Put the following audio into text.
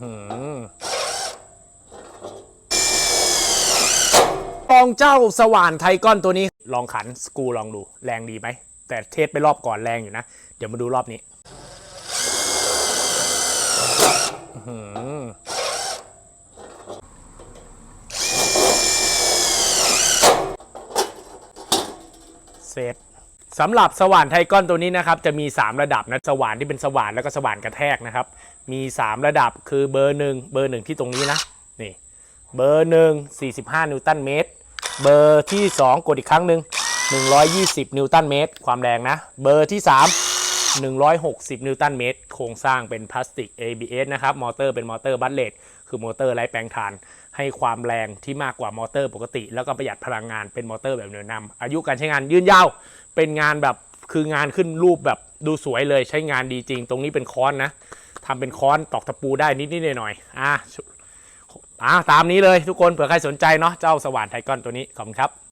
หืมลองเจ้าสว่านไทก้อนตัวนี้ ลองขันสกูลองดู แรงดีไหม แต่เทสไปรอบก่อนแรงอยู่นะ เดี๋ยวมาดูรอบนี้อื้อหือเซฟ สำหรับสว่านไทก้อนตัวนี้นะครับจะมี 3 ระดับนะสว่านที่เป็นสว่านแล้วก็สว่านกระแทกนะครับ มี 3 ระดับคือเบอร์หนึ่งเบอร์หนึ่งที่ตรงนี้นะนี่เบอร์หนึ่ง45 นิวตันเมตร เบอร์ที่ 2 กดอีกครั้งหนึ่ง120 นิวตันเมตร ความแรงนะ เบอร์ที่ 3 160 นิวตันเมตร โครงสร้างเป็นพลาสติก ABS นะครับ มอเตอร์เป็นมอเตอร์บัตเลตคือมอเตอร์ไร้แปลงถ่าน ให้ความแรงที่มากกว่ามอเตอร์ปกติ แล้วก็ประหยัดพลังงานเป็นมอเตอร์แบบเหนือนำอายุการใช้งานยืนยาว เป็นงานแบบคืองานขึ้นรูปแบบดูสวยเลยใช้งานดีจริง ตรงนี้เป็นค้อนนะทำเป็นค้อนตอกตะปูได้นิดๆหน่อยๆอะอ่าตามนี้เลยทุกคนเผื่อใครสนใจเนาะเจ้าสว่านไทก้อนตัวนี้ขอบคุณครับ